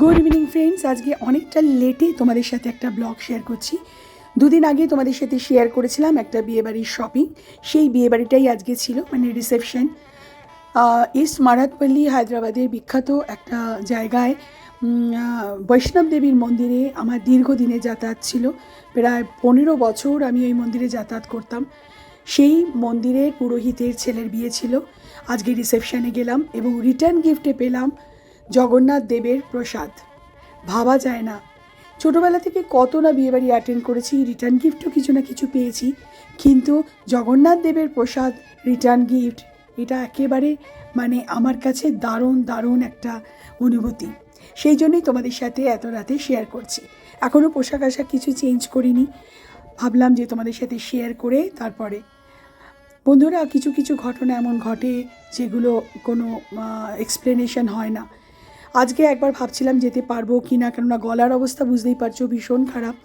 Good evening friends আজকে অনেকটা লেটে তোমাদের সাথে একটা ব্লগ শেয়ার করছি। দুদিন আগে তোমাদের সাথে শেয়ার করেছিলাম একটা বিয়েবাড়ির শপিং সেই বিয়েবাড়িটাই আজকে ছিল মানে রিসেপশন ইস্ট মারাতপল্লী হায়দ্রাবাদের বিখ্যাত একটা জায়গায় বৈষ্ণব দেবীর মন্দিরে আমার দীর্ঘদিনে যাতায়াত ছিল। প্রায় পনেরো বছর আমি ওই মন্দিরে যাতায়াত করতাম। সেই মন্দিরের পুরোহিতের ছেলের বিয়ে ছিল। আজকে রিসেপশানে গেলাম এবং রিটার্ন গিফটে পেলাম জগন্নাথ দেবের প্রসাদ। ভাবা যায় না। ছোটোবেলা থেকে কত না বিয়েবাড়ি অ্যাটেন্ড করেছি রিটার্ন গিফটও কিছু না কিছু পেয়েছি, কিন্তু জগন্নাথ দেবের প্রসাদ রিটার্ন গিফট এটা একেবারে মানে আমার কাছে দারুণ দারুণ একটা অনুভূতি। সেই জন্যই তোমাদের সাথে এত রাতে শেয়ার করছি। এখনও পোশাক আশাক কিছু চেঞ্জ করিনি। ভাবলাম যে তোমাদের সাথে শেয়ার করে তারপরে। বন্ধুরা, কিছু কিছু ঘটনা এমন ঘটে যেগুলো কোনো এক্সপ্লেনেশন হয় না। আজকে একবার ভাবছিলাম যেতে পারব কি না, কেননা গলার অবস্থা বুঝতেই পারছ, ভীষণ খারাপ।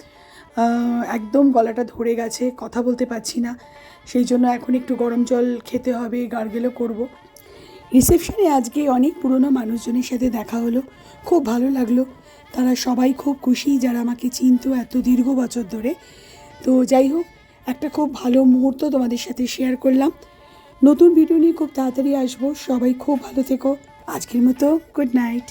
একদম গলাটা ধরে গেছে, কথা বলতে পারছি না। সেই জন্য এখন একটু গরম জল খেতে হবে, গার্গেলও করব। রিসেপশনে আজকে অনেক পুরনো মানুষজনের সাথে দেখা হলো, খুব ভালো লাগল। তারা সবাই খুব খুশি, যারা আমাকে চিনত এত দীর্ঘ বছর ধরে। তো যাই হোক, একটা খুব ভালো মুহূর্ত তোমাদের সাথে শেয়ার করলাম। নতুন ভিডিও নিয়ে খুব তাড়াতাড়ি আসব, সবাই খুব ভালো থেকো। আজকের মতো গুড নাইট